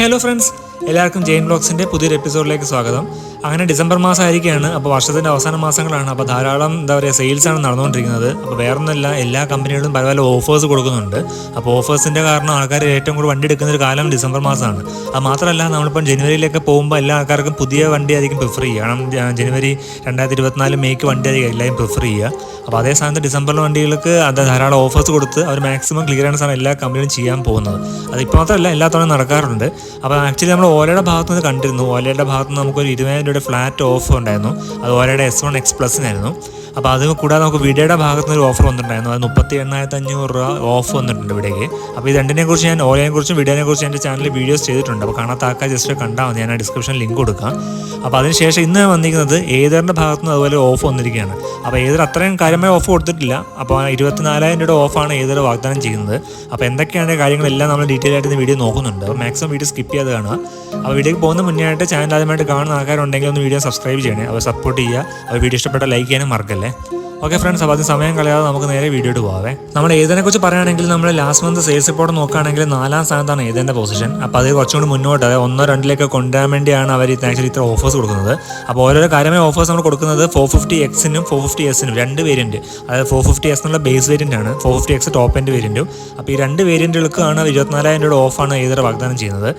Hello friends എല്ലാവർക്കും ജെയിൻ ബ്ലോഗ്സിന്റെ പുതിയൊരു എപ്പിസോഡിലേക്ക് സ്വാഗതം. അങ്ങനെ ഡിസംബർ മാസമായിരിക്കുകയാണ്. അപ്പോൾ വർഷത്തിന്റെ അവസാന മാസങ്ങളാണ്. അപ്പോൾ ധാരാളം എന്താ പറയുക സെയിൽസാണ് നടന്നുകൊണ്ടിരിക്കുന്നത്. അപ്പോൾ വേറൊന്നുമല്ല എല്ലാ കമ്പനികളും പല പല ഓഫേഴ്സ് കൊടുക്കുന്നുണ്ട്. അപ്പോൾ ഓഫേഴ്സിന്റെ കാരണം ആൾക്കാർ ഏറ്റവും കൂടുതൽ വണ്ടി എടുക്കുന്ന ഒരു കാലം ഡിസംബർ മാസമാണ്. അത് മാത്രമല്ല നമ്മളിപ്പം ജനുവരിയിലൊക്കെ പോകുമ്പോൾ എല്ലാ ആൾക്കാർക്കും പുതിയ വണ്ടി ആയിരിക്കും പ്രിഫർ ചെയ്യുക. കാരണം ജനുവരി രണ്ടായിരത്തി ഇരുപത്തിനാല് മേക്ക് വണ്ടി ആയിരിക്കും എല്ലാവരും പ്രിഫർ ചെയ്യുക. അപ്പോൾ അതേ സ്ഥാനത്ത് ഡിസംബറിലെ വണ്ടികൾക്ക് അത് ധാരാളം ഓഫേഴ്സ് കൊടുത്ത് അവർ മാക്സിമം ക്ലിയറൻസാണ് എല്ലാ കമ്പനികളും ചെയ്യാൻ പോകുന്നത്. അത് ഇപ്പോൾ മാത്രമല്ല എല്ലാ നടക്കാറുണ്ട്. അപ്പോൾ ആക്ച്വലി നമ്മൾ ഓലയുടെ ഭാഗത്തുനിന്ന് കണ്ടിരുന്നു. ഓലയുടെ ഭാഗത്ത് നിന്ന് നമുക്കൊരു ഇരുപതിനായിരം ഫ്ലാറ്റ് ഓഫ് ഉണ്ടായിരുന്നു. അത് ഓലയുടെ എസ് വൺ എക്സ് പ്ലസിനായിരുന്നു അപ്പോൾ അത് കൂടാതെ നമുക്ക് വിഡയുടെ ഭാഗത്ത് നിന്ന് ഒരു ഓഫർ വന്നിട്ടുണ്ടായിരുന്നു. അത് മുപ്പത്തി എണ്ണായിരത്തി അഞ്ഞൂറ് രൂപ ഓഫ് വന്നിട്ടുണ്ട് ഇവിടേക്ക്. അപ്പോൾ ഇത് രണ്ടിനെ കുറിച്ച് ഞാൻ ഓലയെ കുറിച്ചും വിഡയോനെ കുറിച്ചും എന്റെ ചാനലിൽ വീഡിയോസ് ചെയ്തിട്ടുണ്ട്. അപ്പോൾ കാണാത്ത ആൾക്കാർ ജസ്റ്റ് കണ്ടാൽ മതി. ഞാൻ ആ ഡിസ്ക്രിപ്ഷൻ ലിങ്ക് കൊടുക്കാം. അപ്പോൾ അതിനുശേഷം ഇന്ന് വന്നിരിക്കുന്നത് ഏതറിന്റെ ഭാഗത്ത് നിന്ന് അതുപോലെ ഓഫ് വന്നിരിക്കുകയാണ്. അപ്പോൾ ഏതർ അത്രയും കാര്യമായി ഓഫ് കൊടുത്തിട്ടില്ല. അപ്പോൾ ഇരുപത്തിനാലായിരം രൂപയുടെ ഓഫാണ് ഏതർ വാഗ്ദാനം ചെയ്യുന്നത്. അപ്പോൾ എന്തൊക്കെയാണ് കാര്യങ്ങളെല്ലാം നമ്മൾ ഡീറ്റെയിൽ ആയിട്ട് വീഡിയോ നോക്കുന്നുണ്ട്. അപ്പോൾ മാക്സിമം വീഡിയോ സ്കിപ്പ് ചെയ്യാതെ കാണുക. അപ്പോൾ വീഡിയോക്ക് പോകുന്ന മുന്നേ ആയിട്ട് ചാനൽ ആദ്യമായിട്ട് കാണുന്ന ആൾക്കാരുണ്ടെങ്കിൽ ഒന്ന് വീഡിയോ സബ്സ്ക്രൈബ് ചെയ്യണേ. അവർ സപ്പോർട്ട് ചെയ്യുക. അവർ വീഡിയോ ഇഷ്ടപ്പെട്ട ലൈക്ക് ചെയ്യാനും മറക്കല്ലേ. ഓക്കെ ഫ്രണ്ട്സ് അപ്പോൾ അത് സമയം കളയാതെ നമുക്ക് നേരെ വീഡിയോട്ട് പോകാവേ നമ്മൾ ഏതിനെ കുറിച്ച് പറയുകയാണെങ്കിൽ നമ്മൾ ലാസ്റ്റ് മന്ത് സെയിൽസ് റിപ്പോർട്ട് നോക്കുകയാണെങ്കിൽ നാലാം സ്ഥാനത്താണ് ഏതിന്റെ പൊസിഷൻ അപ്പോൾ അത് കുറച്ചുകൂടി മുന്നോട്ട് അതായത് ഒന്നോ രണ്ടിലേക്ക് കൊണ്ടുവരാൻ വേണ്ടിയാണ് അവർ ആക്ച്വലി ഇത്ര ഓഫേഴ്സ് കൊടുക്കുന്നത്. അപ്പോൾ ഓരോരോ കാര്യമായ ഓഫേഴ്സ് നമ്മൾ കൊടുക്കുന്നത് ഫോർ ഫിഫ്റ്റി എക്സിനും ഫോർ ഫിഫ്റ്റി എസിനും രണ്ട് വേരിയന്റ് അതായത് ഫോർ ഫിഫ്റ്റി എസ് എന്നുള്ള ബേസ് വേരിയന്റ് ആണ് four fifty X top end വേരിയന്റും അപ്പോൾ ഈ രണ്ട് വേരിയന്റുകൾക്കാണ് ഇരുപത്തിനാലായിരം രൂപയുടെ ഓഫാണ് ഏതൊരു വാഗ്ദാനം ചെയ്യുന്നത്.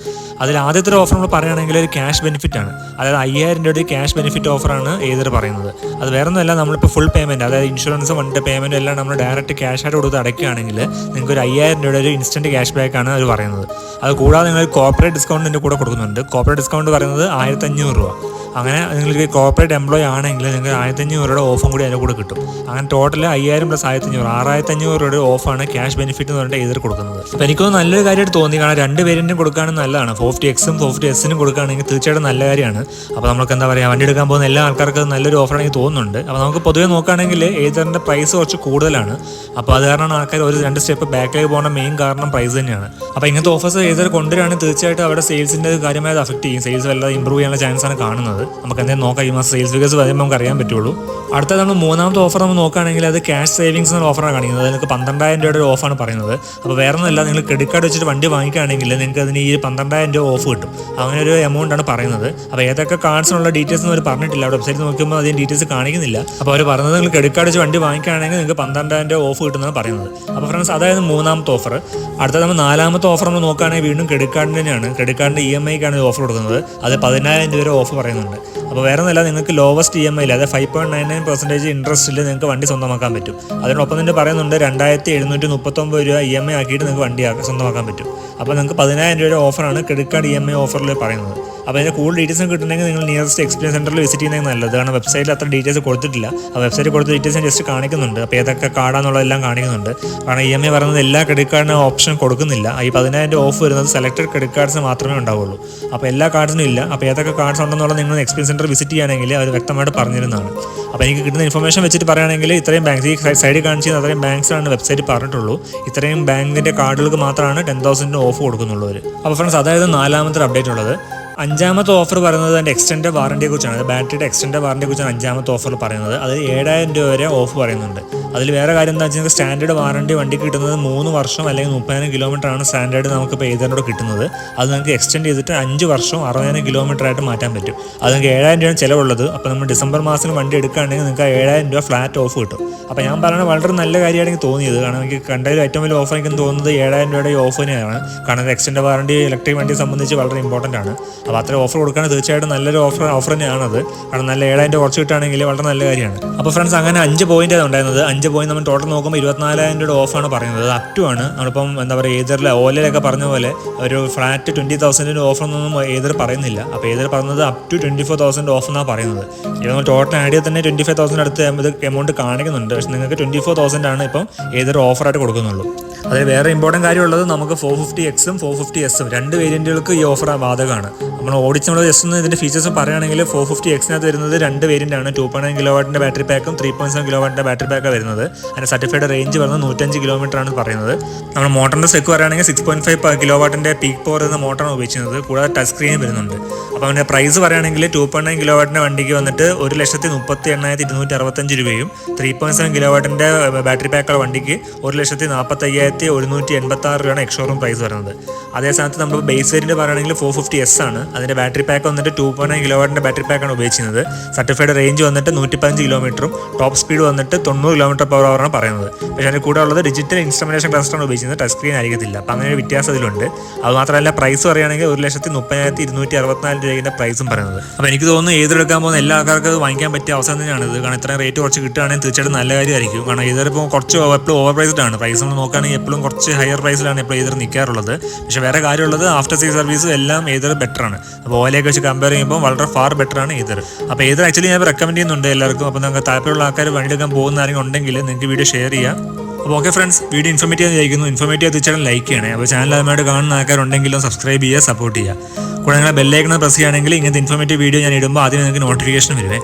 അതിൽ ആദ്യത്തെ ഒരു ഓഫർ നമ്മൾ പറയുകയാണെങ്കിൽ ഒരു ക്യാഷ് ബെനിഫിറ്റ് ആണ്. അതായത് അയ്യായിരം രൂപയുടെ ക്യാഷ് ബെനിഫിറ്റ് ഓഫറാണ് ഏതർ പറയുന്നത്. അത് വേറെ ഒന്നുമല്ല നമ്മളിപ്പോൾ ഫുൾ പേയ്മെന്റ് അതായത് ഇൻഷുറൻസ് വണ്ടി പേയ്മെന്റ് എല്ലാം നമ്മൾ ഡയറക്റ്റ് ക്യാഷ് ആയിട്ട് കൊടുത്ത് അടയ്ക്കുകയാണെങ്കിൽ നിങ്ങൾക്ക് ഒരു അയ്യായിരം രൂപയുടെ ഒരു ഇൻസ്റ്റന്റ് ക്യാഷ് ബാക്ക് ആണ് അവർ പറയുന്നത്. അത് കൂടാതെ നിങ്ങൾ കോർപ്പറേറ്റ് ഡിസ്കൗണ്ടിന്റെ കൂടെ കൊടുക്കുന്നുണ്ട്. കോർപ്പറേറ്റ് ഡിസ്കൗണ്ട് പറയുന്നത് ആയിരത്തഞ്ഞൂറ് രൂപ. അങ്ങനെ നിങ്ങൾക്ക് കോർപ്പറേറ്റ് എംപ്ലോയി ആണെങ്കിൽ നിങ്ങൾക്ക് ആയിരത്തഞ്ഞൂറ് രൂപയുടെ ഓഫും കൂടി അതിന്റെ കൂടെ കിട്ടും. അങ്ങനെ ടോട്ടൽ അയ്യായിരം പ്ലസ് ആയിരത്തഞ്ഞൂറ് ആറായിരത്തഞ്ഞൂറ് രൂപയുടെ ഓഫാണ് ക്യാഷ് ബെനിഫിറ്റ് എന്ന് പറഞ്ഞിട്ട് ഇതിൽ കൊടുക്കുന്നത്. അപ്പോൾ എനിക്കൊന്ന് നല്ലൊരു കാര്യമായിട്ട് തോന്നി. കാരണം രണ്ട് പേരിനും കൊടുക്കുകയാണെങ്കിൽ നല്ലതാണ്. ഫോർട്ടി എക്സും ഫോർട്ടി എസിനും കൊടുക്കുകയാണെങ്കിൽ തീർച്ചയായിട്ടും നല്ല കാര്യമാണ്. അപ്പോൾ നമുക്ക് എന്താ പറയുക വണ്ടി എടുക്കാൻ പോകുന്ന എല്ലാ ആൾക്കാർക്കും നല്ലൊരു എനിക്ക് തോന്നുന്നുണ്ട്. അപ്പോൾ നമുക്ക് പൊതുവേ നോക്കുകയാണെങ്കിൽ ഏതറിന്റെ പ്രൈസ് കുറച്ച് കൂടുതലാണ്. അപ്പോൾ അത് കാരണമാണ് ആൾക്കാർ ഒരു രണ്ട് സ്റ്റെപ്പ് ബാക്കിലേക്ക് പോകുന്ന മെയിൻ കാരണം പ്രൈസ് തന്നെയാണ്. അപ്പോൾ ഇങ്ങനത്തെ ഓഫേഴ്സ് ഏതൊരു കൊണ്ടുവരികയാണെങ്കിൽ തീർച്ചയായിട്ടും അവിടെ സെയിൽസിന്റെ കാര്യമായത് അഫക്റ്റ് ചെയ്യും. സെയിൽസ് വല്ലതും ഇമ്പ്രൂവ് ചെയ്യാനുള്ള ചാൻസാണ് ആണ് കാണുന്നത് നമുക്ക് എന്തെങ്കിലും നോക്കാം. ഈ മാസം സെയിൽസ് ഫിഗേഴ്സ് വരുമ്പോൾ നമുക്ക് അറിയാൻ പറ്റുള്ളൂ. അടുത്ത നമ്മൾ മൂന്നാമത്തെ ഓഫർ നമ്മൾ നോക്കുകയാണെങ്കിൽ അത് ക്യാഷ് സേവിങ്സ് എന്ന ഓഫറാണ് കാണിക്കുന്നത്. നിങ്ങൾക്ക് പന്ത്രണ്ടായിരം രൂപയുടെ ഒരു ഓഫാണ് പറയുന്നത്. അപ്പോൾ വേറെ ഒന്നുമല്ല നിങ്ങൾ ക്രെഡിറ്റ് കാർഡ് വെച്ചിട്ട് വണ്ടി വാങ്ങിക്കുകയാണെങ്കിൽ നിങ്ങൾക്ക് അതിന് ഈ പന്ത്രണ്ടായിരം രൂപ ഓഫ് കിട്ടും. അങ്ങനെ ഒരു എമൗണ്ട് ആണ് പറയുന്നത്. അപ്പോൾ ഏതൊക്കെ കാർഡ്സിനുള്ള ഡീറ്റെയിൽസ് അവർ പറഞ്ഞിട്ടില്ല. അവിടെ വെബ്സൈറ്റ് നോക്കുമ്പോൾ അതിന് ഡീറ്റെയിൽസ് കാണിക്കുന്നില്ല. അപ്പോൾ അവർ പറഞ്ഞത് നിങ്ങൾ ക്രെഡിറ്റ് കാർഡ് വെച്ച് വണ്ടി വാങ്ങിക്കുകയാണെങ്കിൽ നിങ്ങൾക്ക് പന്ത്രണ്ടായിരം രൂപ ഓഫ് കിട്ടുന്നതാണ് പറയുന്നത്. അപ്പോൾ ഫ്രണ്ട്സ് അതായത് മൂന്നാമത്തെ ഓഫർ അടുത്ത നമ്മൾ നാലാമത്തെ ഓഫർ നമ്മൾ നോക്കുകയാണെങ്കിൽ വീണ്ടും ക്രെഡിറ്റ് കാർഡിന് തന്നെയാണ്. ക്രെഡിറ്റ് കാർഡിന്റെ ഇ എം ഐക്കാണ് ഓഫർ കൊടുക്കുന്നത്. അത് പതിനായിരം രൂപ വരെ ഓഫർ പറയുന്നുണ്ട് അപ്പോൾ വേറെ ഒന്നുമല്ല നിങ്ങൾക്ക് ലോവസ്റ്റ് ഇ എം ഐയിൽ അതായത് five point nine nine percentage ഇൻട്രസ്റ്റിൽ നിങ്ങൾക്ക് വണ്ടി സ്വന്തമാക്കാൻ പറ്റും. അതിനൊപ്പം തന്നെ പറയുന്നുണ്ട് രണ്ടായിരത്തി എഴുന്നൂറ്റി മുപ്പത്തൊമ്പത് രൂപ ഇ എം ഐ ആക്കിയിട്ട് നിങ്ങൾക്ക് വണ്ടി സ്വന്തമാക്കാൻ പറ്റും. അപ്പോൾ നിങ്ങൾക്ക് പതിനായിരം രൂപയുടെ ഓഫറാണ് credit card E M I ഓഫറിൽ പറയുന്നത്. അപ്പോൾ അതിന്റെ കൂടുതൽ ഡീറ്റെയിൽസ് കിട്ടണമെങ്കിൽ നിങ്ങൾ നിയറസ്റ്റ് എക്സ്പീരിയൻസ് സെന്ററിൽ വിസിറ്റ് ചെയ്യുന്നത് നല്ലത്. കാരണം വെബ്സൈറ്റിൽ അത്ര ഡീറ്റെയിൽസ് കൊടുത്തിട്ടില്ല. ആ വെബ്സൈറ്റിൽ കൊടുത്ത ഡീറ്റെയിൽസ് ജസ്റ്റ് കാണിക്കുന്നുണ്ട്. അപ്പോൾ ഏതൊക്കെ കാർഡാന്നുള്ളതെല്ലാം കാണിക്കുന്നുണ്ട്. കാരണം ഇ എം ഐ പറയുന്നത് എല്ലാ ക്രെഡിറ്റ് കാർഡിനും ഓപ്ഷൻ കൊടുക്കുന്നില്ല. ഈ പതിനായിരം ഓഫ് വരുന്നത് സെലക്ടഡ് ക്രെഡിറ്റ് കാർഡ്സ് മാത്രമേ ഉണ്ടാവുള്ളൂ. അപ്പോൾ എല്ലാ കാർഡ്സിനും ഇല്ല. അപ്പോൾ ഏതൊക്കെ കാർഡ്സ് ഉണ്ടെന്നുള്ളത് നിങ്ങൾ എക്സ്പീരിയൻസ് സെന്റർ വിസിറ്റ് ചെയ്യുകയാണെങ്കിൽ അവർ വ്യക്തമായിട്ട് പറഞ്ഞിരുന്നതാണ്. അപ്പോൾ എനിക്ക് കിട്ടുന്ന ഇൻഫർമേഷൻ വെച്ചിട്ട് പറയുകയാണെങ്കിൽ ഇത്രയും ബാങ്ക് ഈ സൈഡിൽ കാണിച്ചിരുന്ന അത്രയും ബാങ്ക്സാണ് വെബ്സൈറ്റ് പറഞ്ഞിട്ടുള്ളൂ. ഇത്രയും ബാങ്കിന്റെ കാർഡുകൾക്ക് മാത്രമാണ് ടെൻ തൗസൻഡിന് ഓഫ് കൊടുക്കുന്നുള്ളൂ അവർ. അപ്പോൾ ഫ്രണ്ട്സ് അതായത് നാലാമത്തെ അപ്ഡേറ്റ് ഉള്ളത്. അഞ്ചാമത്തെ ഓഫർ പറയുന്നത് അതിന്റെ എക്സ്റ്റൻഡ് വാറണ്ടിയെ കുറിച്ചാണ് അത് ബാറ്ററിയുടെ എക്സ്റ്റൻഡ് വാറണ്ടിയെ കുറിച്ചാണ് അഞ്ചാമത്തെ ഓഫർ പറയുന്നത്. അത് ഏഴായിരം രൂപ വരെ ഓഫ് പറയുന്നുണ്ട്. അതിൽ വേറെ കാര്യം എന്താ വെച്ചാൽ സ്റ്റാൻഡേർഡ് വാറണ്ടി വണ്ടി കിട്ടുന്നത് മൂന്ന് വർഷം അല്ലെങ്കിൽ മുപ്പതിനായിരം കിലോമീറ്റർ ആണ് സ്റ്റാൻഡേർഡ് നമുക്ക് ഇപ്പോൾ ഏതാനോട് കിട്ടുന്നത്. അത് നമുക്ക് എക്സ്റ്റെൻഡ് ചെയ്തിട്ട് അഞ്ച് വർഷം അറുപതിനായിരം കിലോമീറ്റർ ആയിട്ട് മാറ്റാൻ പറ്റും. അത് നിങ്ങൾക്ക് ഏഴായിരം രൂപയാണ് ചിലവുള്ളത്. അപ്പോൾ നമ്മൾ ഡിസംബർ മാസത്തിൽ വണ്ടി എടുക്കുകയാണെങ്കിൽ നിങ്ങൾക്ക് ഏഴായിരം രൂപ ഫ്ലാറ്റ് ഓഫ് കിട്ടും. അപ്പോൾ ഞാൻ പറയുന്നത് വളരെ നല്ല കാര്യമാണ് എനിക്ക് തോന്നിയത്. കാരണം എനിക്ക് കണ്ടതിൽ ഏറ്റവും വലിയ ഓഫർ എനിക്ക് തോന്നുന്നത് ഏഴായിരം രൂപയുടെ ഈ ഓഫ് തന്നെയാണ്. കാരണം എക്സ്റ്റൻഡ് വാറണ്ടി ഇലക്ട്രിക് വണ്ടിയെ സംബന്ധിച്ച് വളരെ ഇമ്പോർട്ടന്റ് ആണ്. അപ്പോൾ അത്ര ഓഫർ കൊടുക്കുകയാണെങ്കിൽ തീർച്ചയായിട്ടും നല്ലൊരു ഓഫർ ഓഫർ തന്നെയാണത്. കാരണം നല്ല ഏഴായിരം രൂപ കുറച്ച് കിട്ടുകയാണെങ്കിൽ വളരെ നല്ല കാര്യമാണ്. അപ്പോൾ ഫ്രണ്ട്സ് അങ്ങനെ അഞ്ച് പോയിന്റ് ഉണ്ടായിരുന്നത്. അഞ്ച് പോയിന്റ് നമ്മൾ ടോട്ടൽ നോക്കുമ്പോൾ ഇരുപത്തിനാലായിരം രൂപയുടെ ഓഫാണ് പറയുന്നത്. അപ് ടു ആണ്. നമ്മളിപ്പം എന്താ പറയുക ഏതറിലെ ഓലയിലൊക്കെ പറഞ്ഞ പോലെ ഒരു ഫ്ലാറ്റ് ട്വന്റി തൗസൻഡിന്റെ ഓഫർ ഒന്നും ഏതർ പറയുന്നില്ല. അപ്പോൾ ഏതർ പറയുന്നത് up to twenty four thousand off എന്നാണ് പറയുന്നത്. ഇത് നമ്മൾ ടോട്ടൽ ആഡ് ചെയ്ത് തന്നെ ട്വന്റി ഫൈവ് തൗസൻഡ് അടുത്ത് ഇത് എമൗണ്ട് കാണിക്കുന്നുണ്ട്. പക്ഷേ നിങ്ങൾക്ക് ട്വന്റി ഫോർ തൗസൻഡ് ആണ് ഇപ്പം ഏതൊരു ഓഫറായിട്ട് കൊടുക്കുന്നുള്ളൂ. അതിൽ വേറെ ഇമ്പോർട്ടന്റ് കാര്യമുള്ളത് നമുക്ക് ഫോർ ഫിഫ്റ്റി എക്സും ഫോർ ഫിഫ്റ്റി എസും രണ്ട് വേരിയന്റുകൾക്ക് ഈ ഓഫർ ബാധകമാണ്. നമ്മൾ ഓടിച്ച് നമ്മൾ ജസ്റ്റ് ഒന്ന് ഇതിന്റെ ഫീച്ചേഴ്സ് പറയുകയാണെങ്കിൽ ഫോർ ഫിഫ്റ്റി എക്സിനകത്ത് വരുന്നത് രണ്ട് വേരിയന്റ് ആണ്. ടു പോയിന്റ് നയൻ കിലോ വാട്ടിന്റെ battery പാക്കും three point seven kilo വാട്ടിന്റെ ബാറ്ററി പാക്കാണ് വരുന്നത്. അതിന്റെ സർട്ടിഫൈഡ് റേഞ്ച് വരുന്നത് നൂറ്റഞ്ച് കിലോമീറ്റർ ആണ് പറയുന്നത്. നമ്മൾ മോട്ടറിന്റെ സെക്ക് പറയുകയാണെങ്കിൽ സിക്സ് പോയിന്റ് ഫൈവ് കിലോ വാട്ടിന്റെ പീക്ക് പവർ എന്ന മോട്ടറാണ് ഉപയോഗിക്കുന്നത് കൂടാതെ ടച്ച് സ്ക്രീനും വരുന്നുണ്ട്. അപ്പോൾ അതിന്റെ പ്രൈസ് പറയുകയാണെങ്കിൽ ടു പോയിന്റ് നയൻ കിലോ വാട്ടിന്റെ വണ്ടിക്ക് വന്നിട്ട് ഒരു ലക്ഷത്തി മുപ്പത്തി എണ്ണായിരത്തി ഇരുന്നൂറ്റി അറുപത്തഞ്ച് രൂപയും ത്രീ പോയിന്റ് സെവൻ കിലോ വാട്ടിന്റെ ബാറ്ററി പാക്കുള്ള വണ്ടിക്ക് ഒരു ലക്ഷത്തി നാൽപ്പത്തി അയ്യായിരത്തി ഒരുന്നൂറ്റി എൺപത്തി ആറ് രൂപയാണ് എക്സ്ഷോറൂം പ്രൈസ് വരുന്നത്. അതേ സമയത്ത് നമ്മൾ ബേസ് വേരിന്റെ പറയുകയാണെങ്കിൽ ഫോർ ഫിഫ്റ്റി എസ് ആണ്. അതിന്റെ ബാറ്ററി പാക്ക് വന്നിട്ട് ടു പോയിന്റ് കിലോ വാട്ടിന്റെ ബാറ്ററി പാക്കാണ് ഉപയോഗിക്കുന്നത് സർട്ടിഫൈഡ് റേഞ്ച് വന്നിട്ട് നൂറ്റി പതിനഞ്ച് കിലോമീറ്ററും ടോപ്പ് സ്പീഡ് വന്നിട്ട് തൊണ്ണൂറ് കിലോമീറ്റർ പവർ അവറാണ് പറയുന്നത്. പക്ഷേ അതിന്റെ കൂടെ ഉള്ളത് ഡിജിറ്റൽ ഇൻസ്ട്രുമെന്റേഷൻ ക്ലസ്റ്ററാണ് ഉപയോഗിക്കുന്നത് ടച്ച് സ്ക്രീൻ ആയിരിക്കത്തില്ല. അപ്പോൾ അങ്ങനെ ഒരു വ്യത്യാസം ഇതിലുണ്ട് അത് മാത്രമല്ല പ്രൈസ് പറയുകയാണെങ്കിൽ ഒരു ലക്ഷത്തി മുപ്പതിനായിരത്തി ഇരുന്നൂറ്റി അറുപത്തിനാല് രൂപയുടെ പ്രൈസും പറയുന്നത്. അപ്പോൾ എനിക്ക് തോന്നുന്നു ഏതെടുക്കാൻ പോകുന്ന എല്ലാ ആൾക്കാർക്കും വാങ്ങിക്കാൻ പറ്റിയ അവസരം തന്നെയാണ് ഇത്. കാരണം ഇത്രയും റേറ്റ് കുറച്ച് കിട്ടുകയാണെങ്കിൽ തീർച്ചയായിട്ടും നല്ല കാര്യമായിരിക്കും. കാരണം ഇതിപ്പോൾ കുറച്ച് എപ്പോഴും ഓവർ പ്രൈസ്ഡ് ആണ്. പ്രൈസ് നമ്മൾ നോക്കുകയാണെങ്കിൽ എപ്പോഴും കുറച്ച് ഹയർ പ്രൈസിലാണ് ഇപ്പോൾ ഏതൊരു നിൽക്കാറുള്ളത്. പക്ഷേ വേറെ കാര്യമുള്ളത് ആഫ്റ്റർ സീ സർവീസ് എല്ലാം ഏതൊരു ബെറ്ററാണ് അപ്പോൾ ഓലയൊക്കെ വെച്ച് കമ്പയർ ചെയ്യുമ്പോൾ വളരെ ഫാർ ബെറ്റർ ആണ് ഈതർ അപ്പോൾ ഏതർ ആക്ച്വലി ഞാൻ റെക്കമെൻഡ് ചെയ്യുന്നുണ്ട് എല്ലാവർക്കും. അപ്പോൾ നിങ്ങൾക്ക് താല്പര്യമുള്ള ആൾക്കാർ വണ്ടി എടുക്കാൻ പോകുന്ന ആരെങ്കിലും ഉണ്ടെങ്കിൽ നിങ്ങൾക്ക് വീഡിയോ ഷെയർ ചെയ്യാം. അപ്പോൾ ഓക്കെ ഫ്രണ്ട്സ് വീഡിയോ ഇൻഫോർമേറ്റീവ് ആയിരിക്കുന്നു ഇൻഫോർമേറ്റീവ് തീർച്ചയായിട്ടും ലൈക്ക് ചെയ്യണേ. അപ്പോൾ ചാനൽ അതുമായിട്ട് കാണുന്ന ആൾക്കാരുണ്ടെങ്കിലും സബ്സ്ക്രൈബ് ചെയ്യുക സപ്പോർട്ട് ചെയ്യുക. കൂടെ നിങ്ങളെ ബെല്ലൈക്കണ പ്രസ് ചെയ്യുകയാണെങ്കിൽ ഇങ്ങനത്തെ ഇൻഫോർമേറ്റീവ് വീഡിയോ ഞാൻ ഇടുമ്പോൾ ആദ്യം നിങ്ങൾക്ക് നോട്ടിഫിക്കേഷൻ വരുവേ.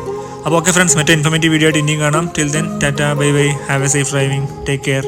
അപ്പോൾ ഓക്കെ ഫ്രണ്ട്സ് മറ്റേ ഇൻഫോർമേറ്റീവ് വീഡിയോ ആയിട്ട് ഇനിയും കാണാം. Till then tata bye bye have a safe driving take care